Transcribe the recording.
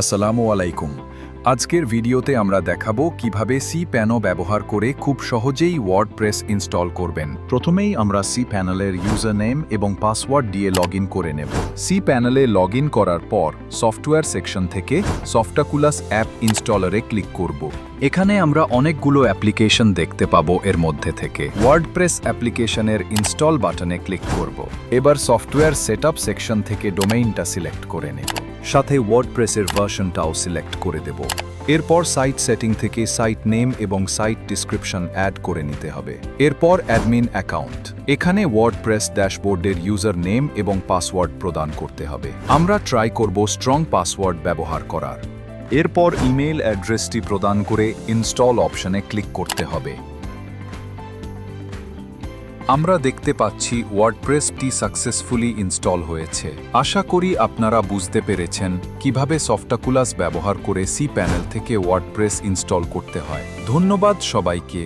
আসসালামু আলাইকুম। আজকের ভিডিওতে আমরা দেখাবো কীভাবে সি প্যানো ব্যবহার করে খুব সহজেই ওয়ার্ডপ্রেস ইনস্টল করবেন। প্রথমেই আমরা সি প্যানেলের ইউজার নেম এবং পাসওয়ার্ড দিয়ে লগ করে নেব। সি প্যানেলে লগ করার পর সফটওয়্যার সেকশন থেকে সফটাকুলাস অ্যাপ ইনস্টলারে ক্লিক করব। এখানে আমরা অনেকগুলো অ্যাপ্লিকেশন দেখতে পাবো এর মধ্যে থেকে। ওয়ার্ডপ্রেস অ্যাপ্লিকেশনের ইনস্টল বাটনে ক্লিক করব। এবার সফটওয়্যার সেটআপ সেকশন থেকে ডোমেইনটা সিলেক্ট করে নেব। সাথে ওয়ার্ডপ্রেসের ভার্সনটাও সিলেক্ট করে দেব। এরপর সাইট সেটিং থেকে সাইট নেম এবং সাইট ডিসক্রিপশন অ্যাড করে নিতে হবে। এরপর অ্যাডমিন অ্যাকাউন্ট। এখানে ওয়ার্ড প্রেস ড্যাশবোর্ডের ইউজার নেম এবং পাসওয়ার্ড প্রদান করতে হবে। আমরা ট্রাই করব স্ট্রং পাসওয়ার্ড ব্যবহার করার। এরপর ইমেল অ্যাড্রেসটি প্রদান করে ইনস্টল অপশনে ক্লিক করতে হবে। আমরা দেখতে পাচ্ছি ওয়ার্ডপ্রেসটি সাকসেসফুলি ইনস্টল হয়েছে। আশা করি আপনারা বুঝতে পেরেছেন কীভাবে সফটাকুলাস ব্যবহার করে সি প্যানেল থেকে ওয়ার্ডপ্রেস ইনস্টল করতে হয়। ধন্যবাদ সবাইকে।